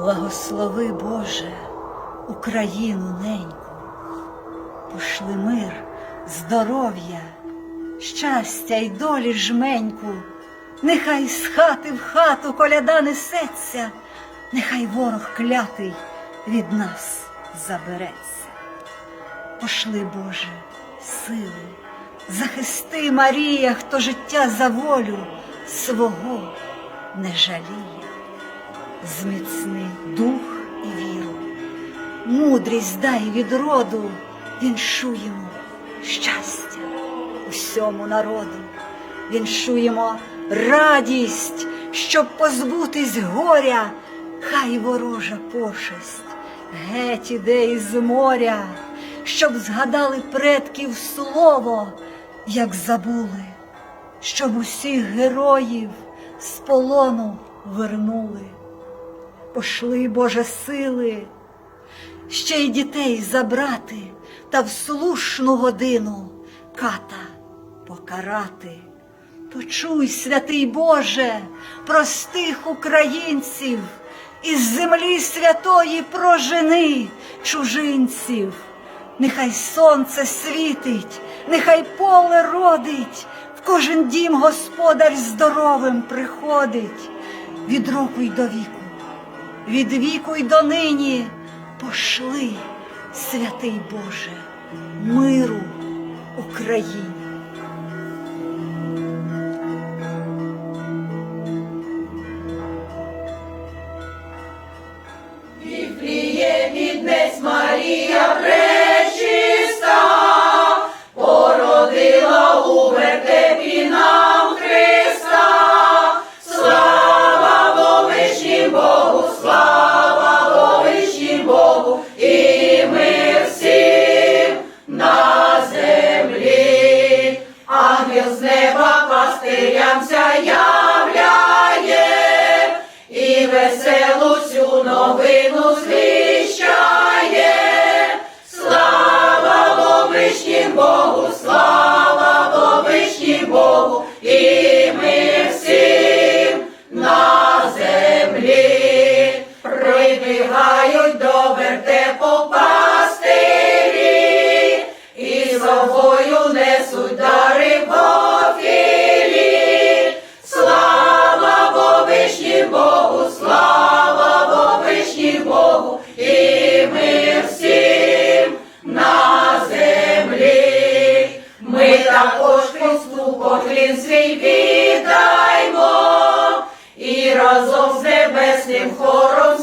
Благослови, Боже, Україну неньку, пошли мир, здоров'я, щастя й долі жменьку, нехай з хати в хату коляда несеться, нехай ворог клятий від нас забереться. Пошли, Боже, сили, захисти Марія, хто життя за волю свого не жаліє зміцни дух і віру, мудрість дай від роду, віншуємо щастя усьому народу, віншуємо радість, щоб позбутись горя, хай ворожа пошесть геть іде із моря, щоб згадали предків слово, як забули, щоб усіх героїв з полону вернули пошли, Боже, сили, ще й дітей забрати та в слушну годину ката покарати. Почуй, святий Боже, простих українців, із землі святої прожени чужинців. Нехай сонце світить, нехай поле родить, в кожен дім господар здоровим приходить від року й до віку від віку й донині пошли, святий Боже, миру Україні. Новину звіщає. Слава Вовишнім Богу, слава свій віддаймо, і разом з небесним хором